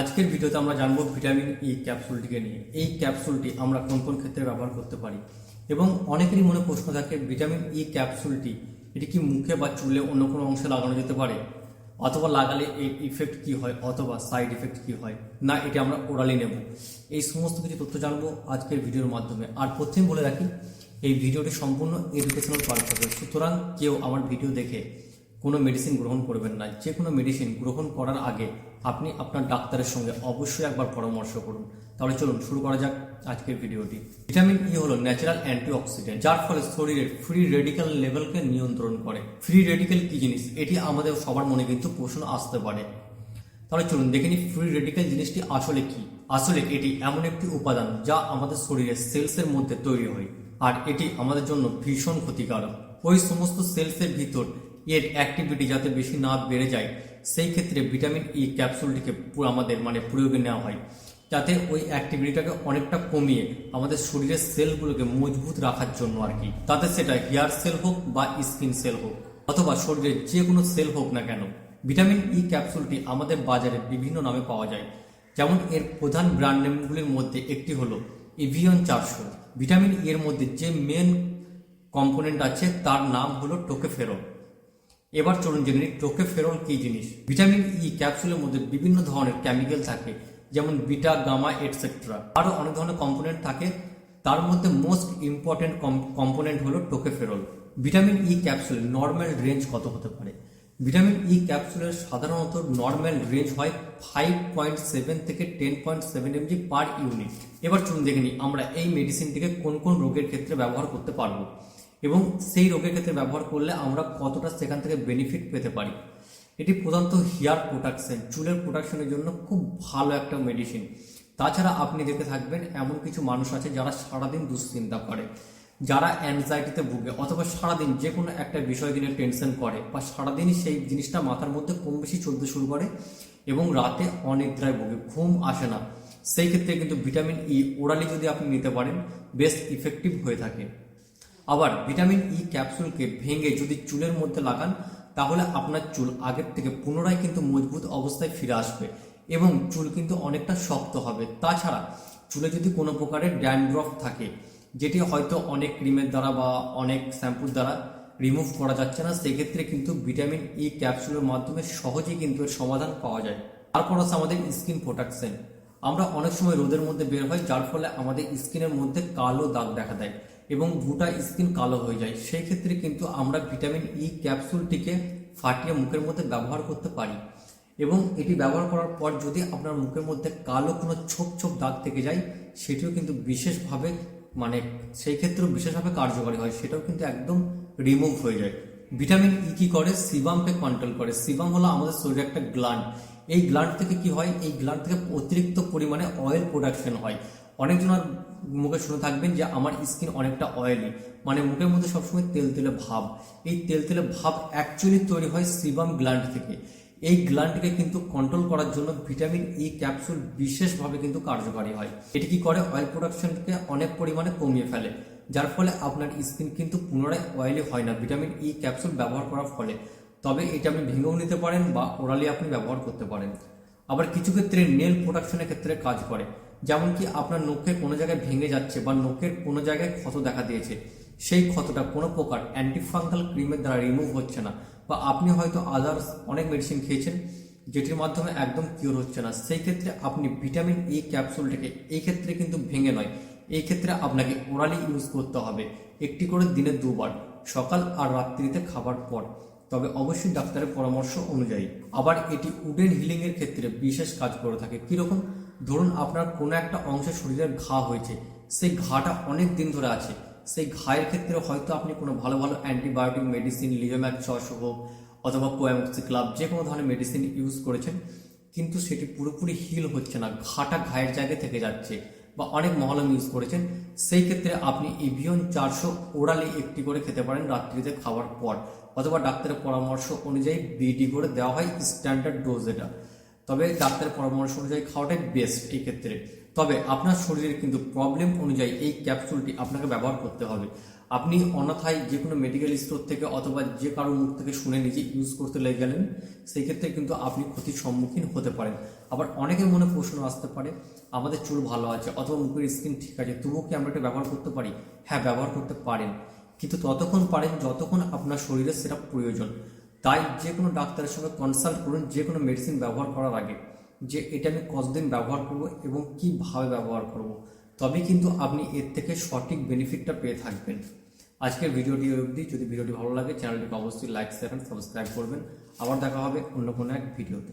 আজকের ভিডিওতে আমরা জানব ভিটামিন ই ক্যাপসুলটিকে নিয়ে। এই ক্যাপসুলটি আমরা কোন কোন ক্ষেত্রে ব্যবহার করতে পারি? এবং অনেকেরই মনে প্রশ্ন থাকে, ভিটামিন ই ক্যাপসুলটি, এটি কি মুখে বা চুলে অন্য কোনো অংশে লাগানো যেতে পারে? অথবা লাগালে এই ইফেক্ট কি হয়? অথবা সাইড ইফেক্ট কি হয়? না, এটা আমরা ওরালি নেব। এই সমস্ত কিছু তথ্য জানব আজকের ভিডিওর মাধ্যমে। আর প্রথমে বলে রাখি, এই ভিডিওটি সম্পূর্ণ এডুকেশনাল পারপাসে সুতরাং কেউ আমার ভিডিও দেখে কোনো মেডিসিন গ্রহণ করবেন না। যে কোনো মেডিসিন গ্রহণ করার আগে আপনি আপনার ডাক্তারের সঙ্গে অবশ্যই একবার পরামর্শ করুন। তাহলে চলুন, শুরু করা যাক আজকের ভিডিওটি। ভিটামিন ই হলো ন্যাচারাল অ্যান্টিঅক্সিডেন্ট যার ফলে শরীরের ফ্রি রেডিক্যাল লেভেলকে নিয়ন্ত্রণ করে। ফ্রি রেডিক্যাল কি জিনিস? এটি আমাদের সবার মনে কিন্তু প্রশ্ন আসতে পারে। তাহলে চলুন দেখে নিই ফ্রি রেডিক্যাল জিনিসটি আসলে কি? আসলে এটি এমন একটি উপাদান যা আমাদের শরীরের সেলসের মধ্যে তৈরি হয়, আর এটি আমাদের জন্য ভীষণ ক্ষতিকারক। ওই সমস্ত সেলসের ভিতর এর অ্যাক্টিভিটি যাতে বেশি না বেড়ে যায়, সেই ক্ষেত্রে ভিটামিন ই ক্যাপসুলটিকে পুরো আমাদের মানে প্রয়োগে নেওয়া হয়। যাতে ওই অ্যাক্টিভিটিটাকে অনেকটা কমিয়ে আমাদের শরীরের সেলগুলোকে মজবুত রাখার জন্য আর কি। তাতে সেটা হেয়ার সেল হোক বা স্কিন সেল হোক, অথবা শরীরের যে কোনো সেল হোক না কেন ভিটামিন ই ক্যাপসুলটি আমাদের বাজারে বিভিন্ন নামে পাওয়া যায়। যেমন এর প্রধান ব্র্যান্ড নেমগুলির মধ্যে একটি হলো এভিয়ন চারশো ভিটামিন ই এর মধ্যে যে মেন কম্পোনেন্ট আছে, তার নাম হলো টোকেফেরল। এবার চলুন জেনে নিই টোকেফেরল কি জিনিস। ভিটামিন ই ক্যাপসুলের মধ্যে বিভিন্ন ধরনের কেমিক্যাল থাকে, যেমন বিটা, গামা এটসেট্রা আরও অনেক ধরনের কম্পোনেন্ট থাকে, তার মধ্যে মোস্ট ইম্পর্টেন্ট কম্পোনেন্ট হলো tocopherol vitamin E capsule normal range কত হতে পারে? ভিটামিন ই ক্যাপসুলের সাধারণত নর্মাল রেঞ্জ হয় ফাইভ পয়েন্ট সেভেন থেকে ten point seven mg per unit এবার চলুন দেখে নিই আমরা এই মেডিসিনটিকে কোন কোন রোগের ক্ষেত্রে ব্যবহার করতে পারব। এবং সেই রোগের ক্ষেত্রে ব্যবহার করলে আমরা কতটা সেখান থেকে বেনিফিট পেতে পারি। এটি প্রধানত হেয়ার প্রোটাকশন চুলের প্রোটাকশনের জন্য খুব ভালো একটা মেডিসিন তাছাড়া আপনি দেখে থাকবেন এমন কিছু মানুষ আছে যারা সারাদিন দুশ্চিন্তা করে, যারা অ্যাংজাইটিতে ভুগে অথবা সারাদিন যে কোনো একটা বিষয় নিয়ে টেনশন করে বা সারাদিনই সেই জিনিসটা মাথার মধ্যে কম বেশি চলতে শুরু করে এবং রাতে অনিদ্রায় ভোগে, ঘুম আসে না। সেই ক্ষেত্রে কিন্তু ভিটামিন ই ওরালি যদি আপনি নিতে পারেন বেশ ইফেক্টিভ হয়ে থাকে। আবার ভিটামিন ই ক্যাপসুলকে ভেঙে যদি চুলের মধ্যে লাগান, তাহলে আপনার চুল আগের থেকে পুনরায় কিন্তু মজবুত অবস্থায় ফিরে আসবে এবং চুল কিন্তু অনেকটা শক্ত হবে। তাছাড়া চুলে যদি কোনো প্রকারের ড্যান্ড্রফ থাকে, যেটি হয়তো অনেক ক্রিমের দ্বারা বা অনেক শ্যাম্পুর দ্বারা রিমুভ করা যাচ্ছে না, সেক্ষেত্রে কিন্তু ভিটামিন ই ক্যাপসুলের মাধ্যমে সহজেই কিন্তু এর সমাধান পাওয়া যায়। তারপর আছে আমাদের স্কিন প্রোটেকশন। আমরা অনেক সময় রোদের মধ্যে বের হয় যার ফলে আমাদের স্কিনের মধ্যে কালো দাগ দেখা দেয়। এবং গোটা স্কিন কালো হয়ে যায়। সেই ক্ষেত্রে কিন্তু আমরা ভিটামিন ই ক্যাপসুলটিকে ফাটিয়ে মুখের মধ্যে ব্যবহার করতে পারি। এবং এটি ব্যবহার করার পর যদি আপনার মুখের মধ্যে কালো কোনো ছোপ ছোপ দাগ থেকে যায়, সেটিও কিন্তু বিশেষভাবে মানে সেই ক্ষেত্রেও বিশেষভাবে কার্যকরী হয়। সেটাও কিন্তু একদম রিমুভ হয়ে যায়। ভিটামিন ই কি করে? সিবামকে কন্ট্রোল করে। সিবাম হলো আমাদের শরীরে একটা গ্লান্ড এই গ্লান্ড থেকে কি হয়? এই গ্লান্ড থেকে অতিরিক্ত পরিমাণে অয়েল প্রোডাকশন হয়। অনেকজনের মুখে শুনে থাকবেন যে আমার স্কিন অনেকটা অয়েলি মানে মুখের মধ্যে সবসময় তেল তেলে ভাব। এই তেল তেলে ভাব অ্যাকচুয়ালি তৈরি হয় সিবাম গ্ল্যান্ড থেকে। এই গ্ল্যান্ডকে কিন্তু কন্ট্রোল করার জন্য ভিটামিন ই ক্যাপসুল বিশেষভাবে কিন্তু কার্যকারী হয়। এটি কি করে? অয়েল প্রোডাকশনকে অনেক পরিমাণে কমিয়ে ফেলে। যার ফলে আপনার স্কিন কিন্তু পুনরায় অয়েলি হয় না। ভিটামিন ই ক্যাপসুল ব্যবহার করার ফলে। তবে এটা আপনি ভেঙেও নিতে পারেন বা ওরালি আপনি ব্যবহার করতে পারেন। আবার কিছু ক্ষেত্রে নেল প্রোডাকশনের ক্ষেত্রে কাজ করে। যেমন কি আপনার নখে কোনো জায়গায় ভেঙে যাচ্ছে বা নখের কোনো জায়গায় ক্ষত দেখা দিয়েছে, সেই ক্ষতটা কোনো প্রকার অ্যান্টিফাঙ্গাল ক্রিমের দ্বারা রিমুভ হচ্ছে না বা আপনি হয়তো আদার্স অনেক মেডিসিন খেয়েছেন যেটির মাধ্যমে একদম কিওর হচ্ছে না। সেই ক্ষেত্রে আপনি ভিটামিন ই ক্যাপসুলটাকে এই ক্ষেত্রে কিন্তু ভেঙে নয়, এই ক্ষেত্রে আপনাকে ওরালি ইউজ করতে হবে, একটি করে দিনে দুবার, সকাল আর রাত্রিতে খাবার পর। তবে অবশ্যই ডাক্তারের পরামর্শ অনুযায়ী। আবার এটি উডেন হিলিংয়ের ক্ষেত্রে বিশেষ কাজ করে থাকে। কীরকম? ধরুন আপনার কোনো একটা অংশে শরীরের ঘা হয়েছে, সেই ঘাটা অনেক দিন ধরে আছে, সেই ঘায়ের ক্ষেত্রে হয়তো আপনি কোনো ভালো ভালো অ্যান্টিবায়োটিক মেডিসিন লিজোম্যাক ছশ হোক অথবা কোয়ামক্সি ক্লাব যে কোনো ধরনের মেডিসিন ইউজ করেছেন, কিন্তু সেটি পুরোপুরি হিল হচ্ছে না, ঘাটা ঘায়ের জায়গায় থেকে যাচ্ছে বা অনেক মহলম ইউজ করেছেন, সেই ক্ষেত্রে আপনি ইভিয়ন চারশো ওরালি একটি করে খেতে পারেন রাত্রিতে খাওয়ার পর, অথবা ডাক্তারের পরামর্শ অনুযায়ী বিডি করে দেওয়া হয় স্ট্যান্ডার্ড ডোজ এটা। তবে ডাক্তারের পরামর্শ অনুযায়ী খাওয়াটাই বেস্ট এই ক্ষেত্রে। তবে আপনার শরীরের কিন্তু প্রবলেম অনুযায়ী এই ক্যাপসুলটি আপনাকে ব্যবহার করতে হবে। আপনি অনাথায় যে কোনো মেডিকেল স্টোর থেকে অথবা যে কারোর মুখ থেকে শুনে নিজে ইউজ করতে লেগে গেলেন, সেই ক্ষেত্রে কিন্তু আপনি ক্ষতির সম্মুখীন হতে পারেন। আবার অনেকের মনে প্রশ্ন আসতে পারে, আমাদের চুল ভালো আছে অথবা মুখের স্কিন ঠিক আছে, তবুও কি আমরা এটা ব্যবহার করতে পারি? হ্যাঁ ব্যবহার করতে পারেন। কিন্তু ততক্ষণ পারেন যতক্ষণ আপনার শরীরে সেটা প্রয়োজন। তাই যে কোনো ডাক্তারের সঙ্গে কনসাল্ট করুন, যে কোনো মেডিসিন ব্যবহার করার আগে যে এটা আমি কতদিন ব্যবহার করব এবং কীভাবে ব্যবহার করব তবে কিন্তু আপনি এর থেকে সঠিক বেনিফিটটা পেয়ে থাকবেন। আজকের ভিডিওটি অবধি। যদি ভিডিওটি ভালো লাগে চ্যানেলটিকে অবশ্যই লাইক শেয়ার সাবস্ক্রাইব করবেন। আবার দেখা হবে অন্য কোনো এক ভিডিওতে।